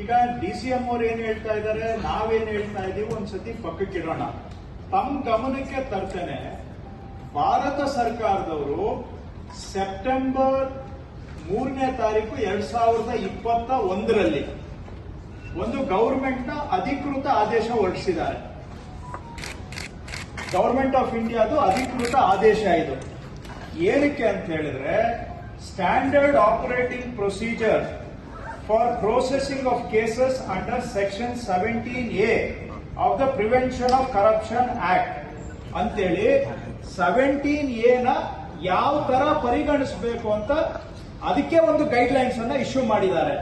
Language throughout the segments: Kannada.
ಈಗ ಡಿ ಸಿ ಎಂ ಅವ್ರು ಏನ್ ಹೇಳ್ತಾ ಇದ್ದಾರೆ ನಾವೇನ್ ಹೇಳ್ತಾ ಇದೀವಿ? ಒಂದ್ಸತಿ ಪಕ್ಕಕ್ಕಿಡೋಣ. ತಮ್ಮ ಗಮನಕ್ಕೆ ತರ್ತೇನೆ. ಭಾರತ ಸರ್ಕಾರದವರು ಸೆಪ್ಟೆಂಬರ್ ಮೂರನೇ ತಾರೀಕು ಎರಡ್ ಸಾವಿರದ ಇಪ್ಪತ್ತ ಒಂದರಲ್ಲಿ ಒಂದು ಗೌರ್ಮೆಂಟ್ನ ಅಧಿಕೃತ ಆದೇಶ ಹೊರಡಿಸಿದ್ದಾರೆ. ಗೌರ್ಮೆಂಟ್ ಆಫ್ ಇಂಡಿಯಾದು ಅಧಿಕೃತ ಆದೇಶ ಇದು. ಏನಕ್ಕೆ ಅಂತ ಹೇಳಿದ್ರೆ, standard operating procedure for processing cases under section seventeen A of the prevention of corruption act ಅಂತೇಳಿ ಸೆವೆಂಟೀನ್ ಎನ ಯಾವ ತರ ಪರಿಗಣಿಸಬೇಕು ಅಂತ ಅದಕ್ಕೆ ಒಂದು ಗೈಡ್ ಅನ್ನ ಇಶ್ಯೂ ಮಾಡಿದ್ದಾರೆ.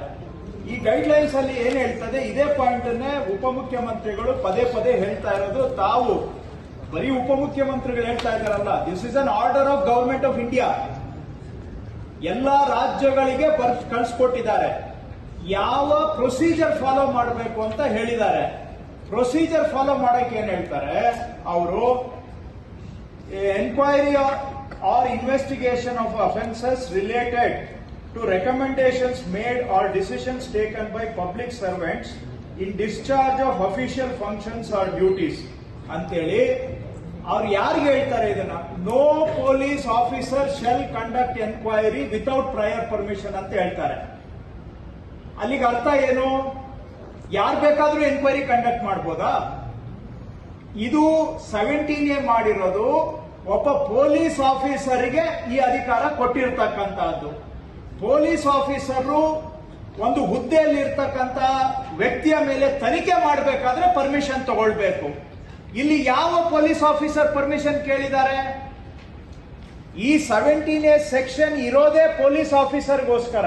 ಈ ಗೈಡ್ ಲೈನ್ಸ್ ಅಲ್ಲಿ ಏನ್ ಹೇಳ್ತದೆ? ಇದೇ ಪಾಯಿಂಟ್ ಅನ್ನೇ ಉಪಮುಖ್ಯಮಂತ್ರಿಗಳು ಪದೇ ಪದೇ ಹೇಳ್ತಾ ಇರೋದು. ತಾವು ಬರೀ ಉಪಮುಖ್ಯಮಂತ್ರಿಗಳು ಹೇಳ್ತಾ ಇದ್ದಾರಲ್ಲ. This is an order of government of India ಎಲ್ಲಾ ರಾಜ್ಯಗಳಿಗೆ ಬರ್ ಕಳಿಸ್ಕೊಟ್ಟಿದ್ದಾರೆ. ಯಾವ ಪ್ರೊಸೀಜರ್ ಫಾಲೋ ಮಾಡಬೇಕು ಅಂತ ಹೇಳಿದ್ದಾರೆ. ಪ್ರೊಸೀಜರ್ ಫಾಲೋ ಮಾಡಕ್ಕೆ ಏನ್ ಹೇಳ್ತಾರೆ? ಅವರು enquiry or investigation of offences related to recommendations made or decisions taken by public servants in discharge of official functions or duties ಅಂತೇಳಿ ಅವ್ರು ಯಾರಿಗೆ ಹೇಳ್ತಾರೆ ಇದನ್ನ? No police officer shall conduct enquiry without prior permission ಅಂತ ಹೇಳ್ತಾರೆ. ಅಲ್ಲಿಗೆ ಅರ್ಥ ಏನು? ಯಾರು ಬೇಕಾದ್ರೂ ಎನ್ಕ್ವೈರಿ ಕಂಡಕ್ಟ್ ಮಾಡ್ಬೋದಾ? ಇದು ಸೆವೆಂಟೀನ್ ಎ ಮಾಡಿರೋದು, ಒಬ್ಬ ಪೊಲೀಸ್ ಆಫೀಸರಿಗೆ ಈ ಅಧಿಕಾರ ಕೊಟ್ಟಿರ್ತಕ್ಕಂತಹದ್ದು ಪೊಲೀಸ್ ಆಫೀಸರು ಒಂದು ಹುದ್ದೆಯಲ್ಲಿ ಇರ್ತಕ್ಕಂತ ವ್ಯಕ್ತಿಯ ಮೇಲೆ ತನಿಖೆ ಮಾಡಬೇಕಾದ್ರೆ ಪರ್ಮಿಷನ್ ತಗೊಳ್ಬೇಕು. ಇಲ್ಲಿ ಯಾವ ಪೊಲೀಸ್ ಆಫೀಸರ್ ಪರ್ಮಿಷನ್ ಕೇಳಿದ್ದಾರೆ? ಈ ಸೆವೆಂಟೀನ್ ಎ ಸೆಕ್ಷನ್ ಇರೋದೇ ಪೊಲೀಸ್ ಆಫೀಸರ್ಗೋಸ್ಕರ.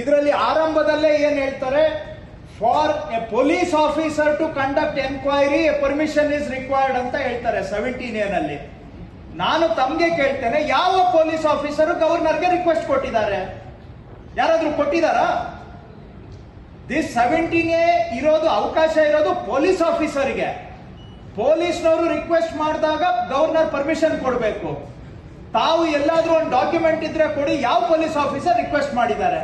ಇದರಲ್ಲಿ ಆರಂಭದಲ್ಲೇ ಏನ್ ಹೇಳ್ತಾರೆ? For a police officer to conduct enquiry permission is required ಅಂತ ಹೇಳ್ತಾರೆ ಸೆವೆಂಟೀನ್ ಅಲ್ಲಿ ನಾನು ತಮ್ಗೆ ಕೇಳ್ತೇನೆ, ಯಾವ ಪೊಲೀಸ್ ಆಫೀಸರ್ ಗವರ್ನರ್ಗೆ ರಿಕ್ವೆಸ್ಟ್ ಕೊಟ್ಟಿದ್ದಾರೆ? ಯಾರಾದ್ರೂ ಕೊಟ್ಟಿದಾರಾ ದಿಸ್ ಸೆವೆಂಟೀನ್ ಎ ಇರೋದು ಅವಕಾಶ ಇರೋದು ಪೊಲೀಸ್ ಆಫೀಸರ್ಗೆ ಪೊಲೀಸ್ನವರು ರಿಕ್ವೆಸ್ಟ್ ಮಾಡಿದಾಗ ಗವರ್ನರ್ ಪರ್ಮಿಷನ್ ಕೊಡಬೇಕು. ತಾವು ಎಲ್ಲಾದ್ರೂ ಒಂದು ಡಾಕ್ಯುಮೆಂಟ್ ಇದ್ರೆ ಕೊಡಿ, ಯಾವ ಪೊಲೀಸ್ ಆಫೀಸರ್ ರಿಕ್ವೆಸ್ಟ್ ಮಾಡಿದ್ದಾರೆ?